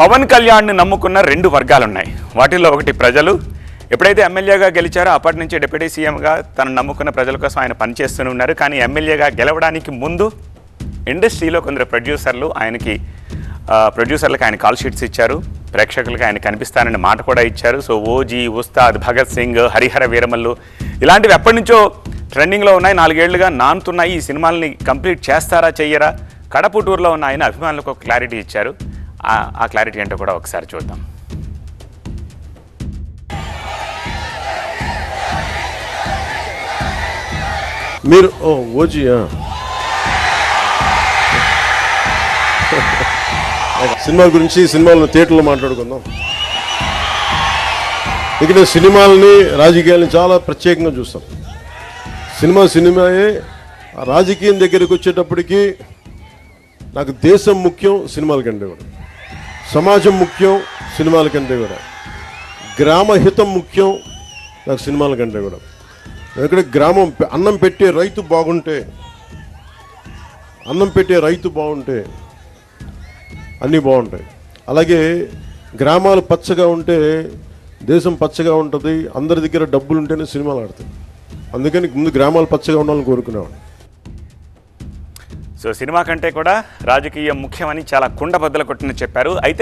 పవన్ కళ్యాణ్ని నమ్ముకున్న రెండు వర్గాలు ఉన్నాయి వాటిల్లో ఒకటి ప్రజలు. ఎప్పుడైతే ఎమ్మెల్యేగా గెలిచారో అప్పటి నుంచి డిప్యూటీ సీఎంగా తను నమ్ముకున్న ప్రజల కోసం ఆయన పనిచేస్తూనే ఉన్నారు. కానీ ఎమ్మెల్యేగా గెలవడానికి ముందు ఇండస్ట్రీలో కొందరు ప్రొడ్యూసర్లు ఆయనకి ప్రొడ్యూసర్లకు ఆయన కాల్ షీట్స్ ఇచ్చారు. ప్రేక్షకులకు ఆయన కనిపిస్తానని మాట కూడా ఇచ్చారు. సో ఓజీ ఉస్తాద్ భగత్ సింగ్ హరిహర వీరమల్లు ఇలాంటివి ఎప్పటి నుంచో ట్రెండింగ్లో ఉన్నాయి. నాలుగేళ్ళుగా నానుతున్నాయి ఈ సినిమాల్ని కంప్లీట్ చేస్తారా చెయ్యరా? కడపు టూర్లో ఉన్న ఆయన అభిమానులకు ఒక క్లారిటీ ఇచ్చారు. ఆ- క్లారిటీ అంటే కూడా ఒకసారి చూద్దాం. మీరు ఓ ఓజీయా సినిమా గురించి సినిమాలను థియేటర్లో మాట్లాడుకుందాం. ఇక్కడ సినిమాలని రాజకీయాలని చాలా ప్రత్యేకంగా చూస్తాం. సినిమా సినిమాయే రాజకీయం దగ్గరికి వచ్చేటప్పటికి నాకు దేశం ముఖ్యం సినిమాల కంటే కూడా. సమాజం ముఖ్యం సినిమాల కంటే కూడా. గ్రామహితం ముఖ్యం నాకు సినిమాల కంటే కూడా. ఎందుకంటే గ్రామం పె- అన్నం పెట్టే రైతు బాగుంటే అన్నం పెట్టే రైతు బాగుంటే అన్నీ బాగుంటాయి. అలాగే గ్రామాలు పచ్చగా ఉంటే దేశం పచ్చగా ఉంటుంది అందరి దగ్గర డబ్బులు ఉంటేనే సినిమాలు ఆడతాయి. అందుకని ముందు గ్రామాలు పచ్చగా ఉండాలని కోరుకునేవాడు సో సినిమా కంటే కూడా రాజకీయం ముఖ్యమని చాలా కుండబద్దలు కొట్టిన చెప్పారు. అయితే